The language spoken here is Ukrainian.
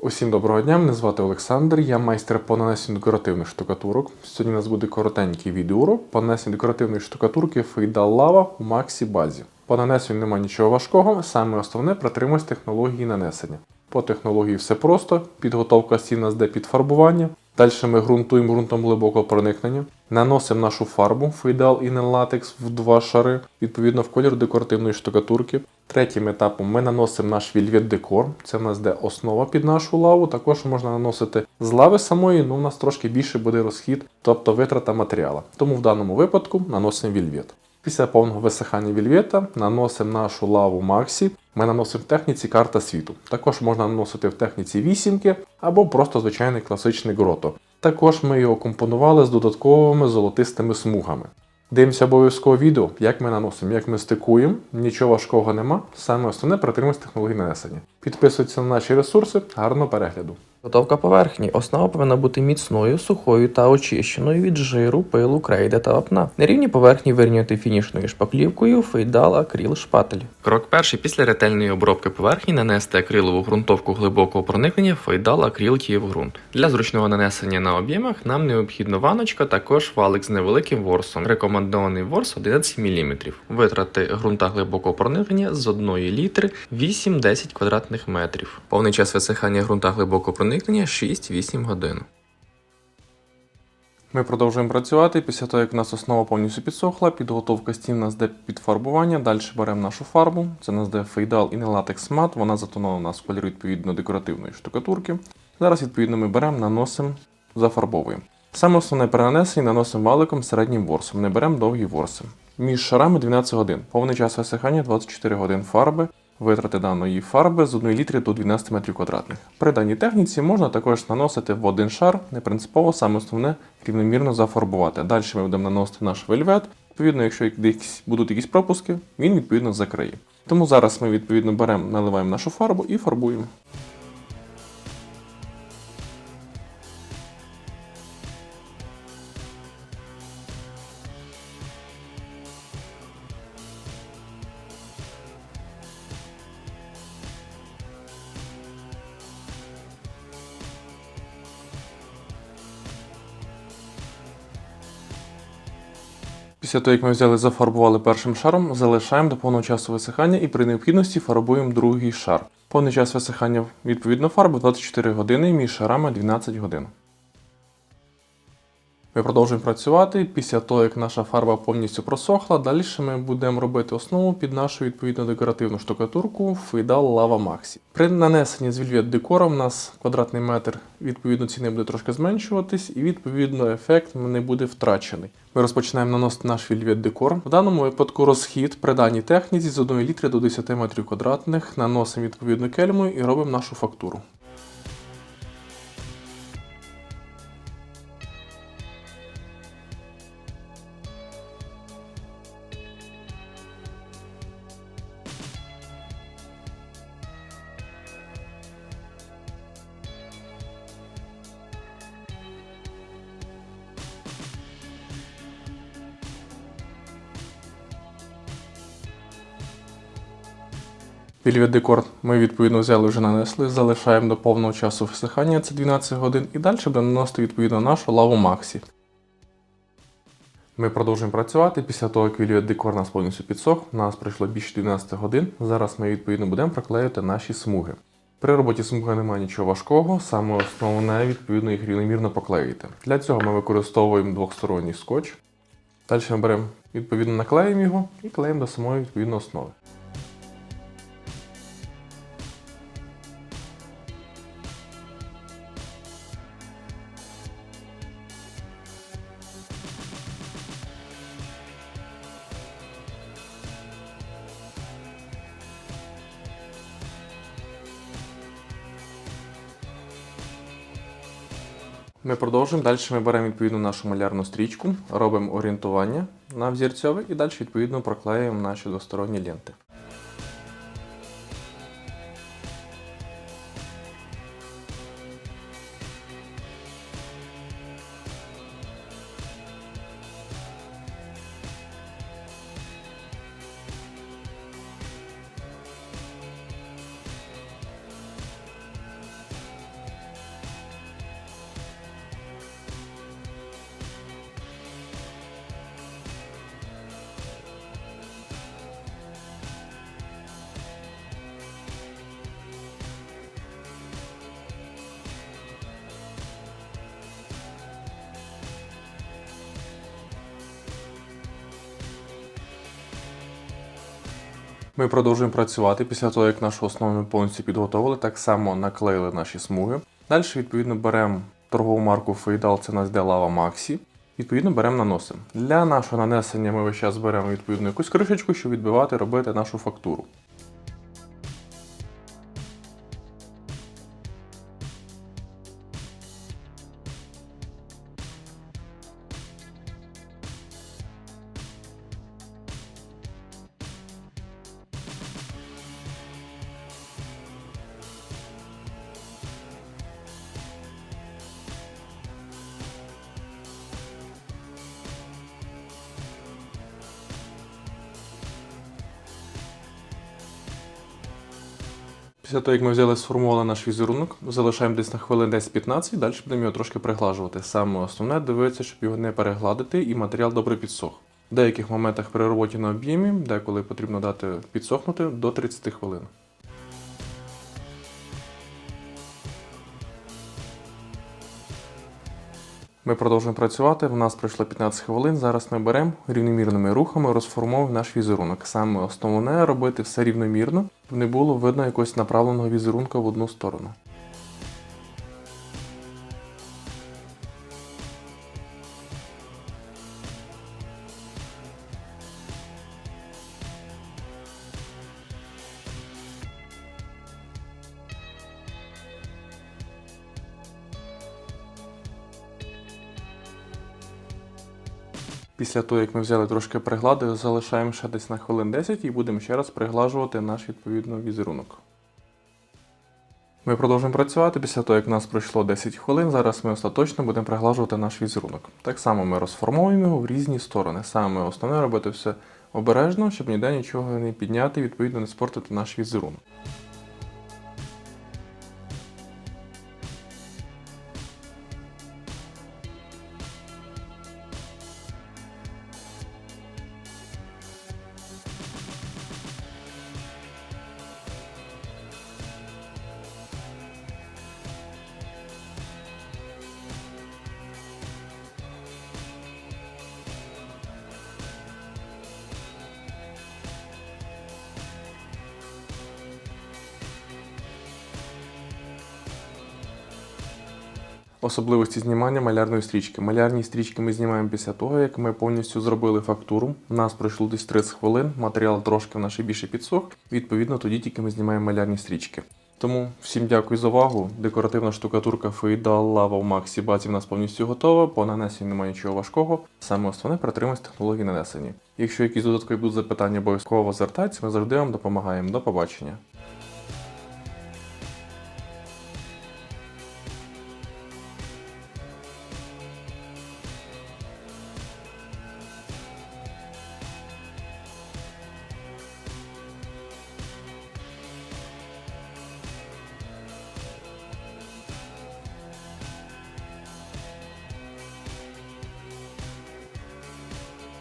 Усім доброго дня, мене звати Олександр, я майстер по нанесенню декоративних штукатурок. Сьогодні у нас буде коротенький відеоурок по нанесенню декоративної штукатурки Фейдал Лава у Максі Базі. По нанесенню немає нічого важкого, саме основне притримуюсь технології нанесення. По технології все просто, підготовка стін у нас де під фарбування. Далі ми ґрунтуємо ґрунтом глибокого проникнення, наносимо нашу фарбу Фейдал Inel Latex в два шари, відповідно в колір декоративної штукатурки. Третім етапом ми наносимо наш вільвет декор. Це в нас де основа під нашу лаву. Також можна наносити з лави самої, але у нас трошки більше буде розхід, тобто витрата матеріалу. Тому в даному випадку наносимо вільвет. Після повного висихання вільвета наносимо нашу лаву Максі. Ми наносимо в техніці карта світу. Також можна наносити в техніці вісімки або просто звичайний класичний грото. Також ми його компонували з додатковими золотистими смугами. Дивимося обов'язково відео, як ми наносимо, як ми стикуємо. Нічого важкого нема. Саме основне притримуйтесь технології нанесення. Підписуйтесь на наші ресурси, гарного перегляду. Готовка поверхні. Основа повинна бути міцною, сухою та очищеною від жиру, пилу, крейди та вапна. На рівні поверхні вирівняти фінішною шпаклівкою фейдал акрил шпатель. Крок перший. Після ретельної обробки поверхні нанести акрилову ґрунтовку глибокого проникнення фейдал акрил ґрунт. Для зручного нанесення на об'ємах нам необхідна ваночка, також валик з невеликим ворсом. Рекомендований ворс 11 мм. Витрати ґрунта глибокого проникнення з 1 літри 8-10 квадратних метрів. Повний час висихання ґрунта глибокого проникнення 6-8 годин. Ми продовжуємо працювати. Після того, як у нас основа повністю підсохла, підготовка стін нас де під фарбування. Далі беремо нашу фарбу. Це нас де Фейдал і не латекс мат. Вона затонована у нас в кольорі відповідно декоративної штукатурки. Зараз, відповідно, ми беремо, наносимо, зафарбовуємо. Саме основне при нанесенні наносимо валиком середнім ворсом. Не беремо довгі ворси. Між шарами 12 годин. Повний час висихання 24 годин фарби. Витрати даної фарби з 1 літри до 12 метрів квадратних. При даній техніці можна також наносити в один шар, не принципово, саме основне рівномірно зафарбувати. Далі ми будемо наносити наш вельвет. Відповідно, якщо будуть якісь пропуски, він відповідно закриє. Тому зараз ми відповідно беремо, наливаємо нашу фарбу і фарбуємо. Після того, як ми взяли, зафарбували першим шаром, залишаємо до повного часу висихання і при необхідності фарбуємо другий шар. Повний час висихання відповідно фарби 24 години, між шарами 12 годин. Ми продовжуємо працювати. Після того, як наша фарба повністю просохла, далі ми будемо робити основу під нашу відповідно декоративну штукатурку Фейдал Lava Maxi. При нанесенні з вільвет декора у нас квадратний метр відповідно ціни буде трошки зменшуватись, і відповідно ефект не буде втрачений. Ми розпочинаємо наносити наш вільвет декор. В даному випадку розхід при даній техніці з 1 літри до 10 метрів квадратних наносимо відповідно кельмою і робимо нашу фактуру. Вільвет декор ми відповідно взяли вже нанесли, залишаємо до повного часу висихання, це 12 годин, і далі будемо наносити відповідно нашу лаву Максі. Ми продовжуємо працювати. Після того, як вільвет декор нас повністю підсох, у нас пройшло більше 12 годин. Зараз ми відповідно будемо проклеювати наші смуги. При роботі смуги немає нічого важкого, саме основне відповідно їх рівномірно поклеїти. Для цього ми використовуємо двохсторонній скотч. Далі ми беремо відповідно наклеїмо його і клеїмо до самої відповідно основи. Ми продовжуємо. Далі ми беремо відповідно нашу малярну стрічку, робимо орієнтування на взірцьове і далі відповідно проклеюємо наші двосторонні ленти. Ми продовжуємо працювати після того, як нашу основу ми повністю підготовили, так само наклеїли наші смуги. Далі, відповідно, беремо торгову марку Фейдал, це у нас де Lava Maxi. Відповідно, беремо наносимо. Для нашого нанесення ми весь час беремо відповідно якусь кришечку, щоб відбивати, робити нашу фактуру. Після того, як ми взяли сформували наш візерунок, залишаємо десь на хвилин 10-15, далі будемо його трошки приглажувати. Саме основне дивитися, щоб його не перегладити і матеріал добре підсох. В деяких моментах при роботі на об'ємі, деколи потрібно дати підсохнути до 30 хвилин. Ми продовжуємо працювати. В нас пройшло 15 хвилин. Зараз ми беремо рівномірними рухами, розформовуємо наш візерунок. Саме основне робити все рівномірно, щоб не було видно якогось направленого візерунка в одну сторону. Після того, як ми взяли трошки пригладили, залишаємо ще десь на хвилин 10 і будемо ще раз приглажувати наш відповідно візерунок. Ми продовжуємо працювати після того, як у нас пройшло 10 хвилин. Зараз ми остаточно будемо приглажувати наш візерунок. Так само ми розформовуємо його в різні сторони. Саме основне робити все обережно, щоб ніде нічого не підняти, відповідно не спортити наш візерунок. Особливості знімання малярної стрічки. Малярні стрічки ми знімаємо після того, як ми повністю зробили фактуру. У нас пройшло десь 30 хвилин, матеріал трошки в ще більше підсох. Відповідно, тоді тільки ми знімаємо малярні стрічки. Тому всім дякую за увагу. Декоративна штукатурка Фейдал Lava в Maxi базі в нас повністю готова. По нанесенню немає нічого важкого. Саме основне притримуйтесь технології нанесення. Якщо якісь додаткові будуть запитання, обов'язково звертайтеся, ми завжди вам допомагаємо. До побачення.